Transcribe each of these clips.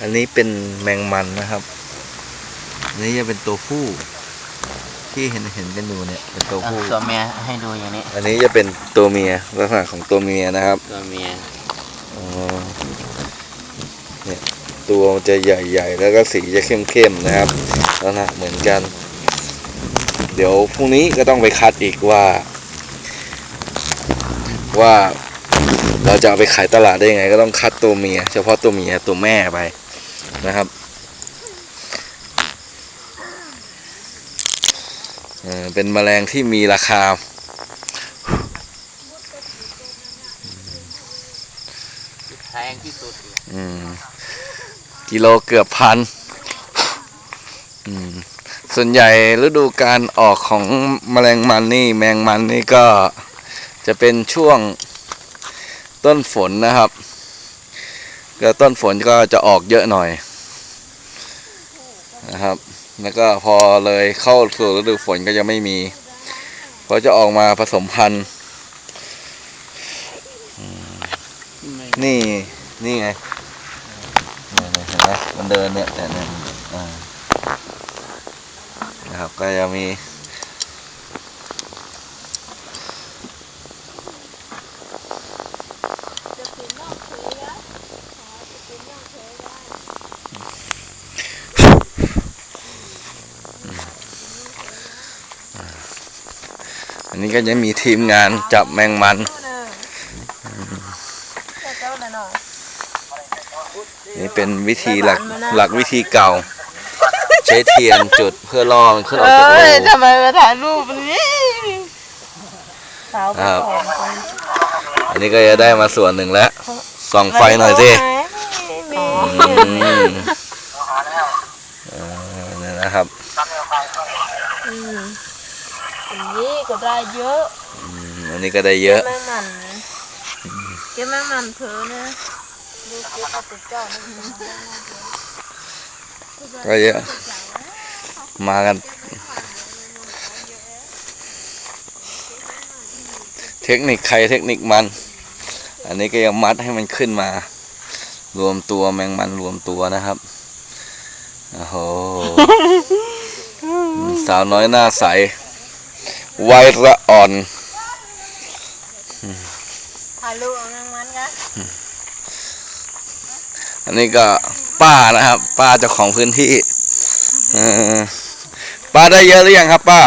อันนี้เป็นแมงมันนะครับอันนี้จะเป็นตัวผู้ ที่เห็นเห็นกันอยู่เนี่ย เป็นตัวอะผู้ ตัวเมียให้ดูอย่างนี้ อันนี้จะเป็นตัวเมียลักษณะของตัวเมียนะครับ ตัวเมียอ๋อเนี่ยตัวมันจะใหญ่ๆ แล้วก็สีจะเข้มๆนะครับลักษณะเหมือนกัน เดี๋ยวพรุ่งนี้ก็ต้องไปคัดอีกว่า ว่าเราจะเอาไปขายตลาดได้ยังไง ก็ต้องคัดตัวเมีย เฉพาะตัวเมียตัวแม่ไป นะครับเออเป็นแมลงที่มีราคา แพงที่สุดอืมกิโลเกือบพันอืมส่วนใหญ่ฤดูการออกของแมลงมันนี่ แมงมันนี่ก็จะเป็นช่วงต้นฝนนะครับ ก็ต้นฝนก็จะออกเยอะหน่อย นะครับ แล้วก็พอเลยเข้าสู่ฤดูฝนก็จะไม่มีเพราะจะออกมาผสมพันธุ์นี่นี่ไงเนี่ยเนี่ยเห็นไหมมันเดินเนี่ยเนี่ยเนี่ยอ่านะครับก็จะมี นนี้ก็จะมีทีมงานจับแมงมัน นี่เป็นวิธีหลักหลักวิธีเก่า ใช้เทียนจุดเพื่อล่อมันขึ้นออกจากรูเอ้ยทำไมมาถ่ายรูปนี้สาวครับสองคนอันนี้ก็จะได้มาส่วนหนึ่งแล้วส่องไฟหน่อยสิไม่มีอืมเออเนี่ยนะครับ อืมอย่างนี้ก็ได้เยอะอืมอันนี้ก็ได้เยอะ แม่มันเก็บแม่มันเถอะนะดูเก็บเอาติดเจ้านะก็เยอะ มากัน เทคนิคใครเทคนิคมัน อันนี้ก็ยังมัดให้มันขึ้นมา รวมตัวแมงมันรวมตัวนะครับโอ้โห สาวน้อยหน้าใส วัยระอ่อนถ่ายรูปเอาแม่มันกันอันนี้ก็ป้านะครับ ป้าเจ้าของพื้นที่เออป้าได้เยอะหรือยังครับ ป้า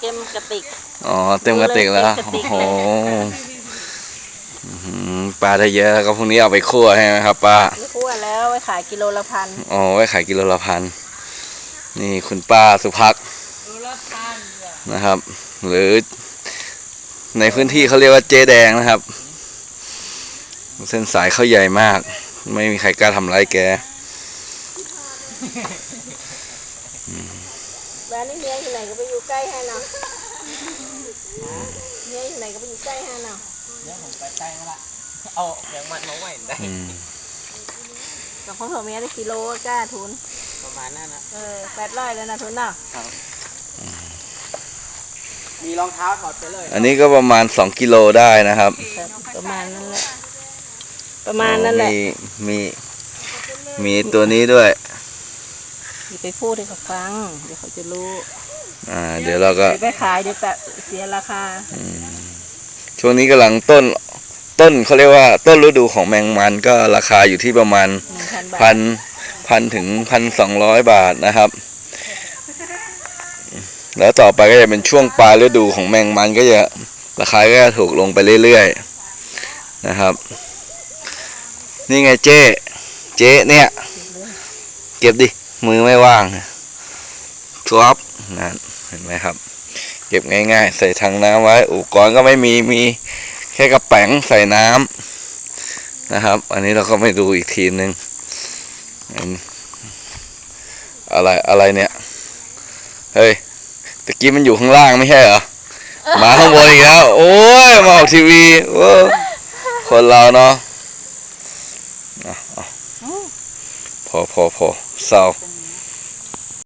เก็บกระติก อ๋อ เต็มกระติกแล้วเต็มกระติโอ้กโหอื้อหือปลาได้เยอะแล้วก็พรุ่งนี้เอาไปคั่วใช่ไหมครับป้าไม่คั่วแล้วไว้ขายกิโลละพันอ๋อไว้ขายกิโลละพันนี่คุณป้าสุภักกิโลละพันนะครับ หรือในพื้นที่เขาเรียกว่าเจ๊แดงนะครับ เส้นสายเขาใหญ่มาก ไม่มีใครกล้าทำร้ายแกบ้านนี้เมียอยู่ไหนก็ไปอยู่ใกล้ให้เนาะเมียอยู่ไหนก็ไปอยู่ใกล้ให้เนาะเดี๋ยวผมไปใกล้มาละเอาแมงมันมาไหวได้อืมแต่ของเธอเมียได้กิโลก็กล้าทุนประมาณนั้นนะเออแปดร้อยแล้วนะทุนเนาะ มีรองเท้าถอดไปเลย อันนี้ก็ประมาณ 2กิโลได้นะครับประมาณนั้นแหละ ประมาณนั้นแหละมีมีมีตัวนี้ด้วย อย่าไปพูดให้เขาฟัง เดี๋ยวเขาจะรู้อ่า เดี๋ยวเราก็เดี๋ยวไปขายเดี๋ยวแปะเสียราคาช่วงนี้กำลังต้นต้นเขาเรียกว่าต้นฤดูของแมงมันก็ราคาอยู่ที่ประมาณหนึ่งพันบาพัทนพันถึงพันสองร้อยบาทนะครับ แล้วต่อไปก็จะเป็นช่วงปลายฤดูของแมงมันก็จะราคาก็จะถูกลงไปเรื่อยๆนะครับ นี่ไงเจ๊เจ๊เนี่ย เก็บดิมือไม่ว่างทวบนั่นเห็นไหมครับ เก็บง่ายๆ ใส่ถังน้ำไว้อุปกรณ์ก็ไม่มีมีแค่กระแป๋งใส่น้ำนะครับ อันนี้เราก็ไม่ดูอีกทีนึงอันอะไรอะไรเนี่ย เฮ้ย ตะกี้มันอยู่ข้างล่างไม่ใช่เหรอมาข้างบนอีกแล้ว โอ้ยมาออกทีวีโอ้คนเราเนาะอะอะพอพอพอเศร้าเป็น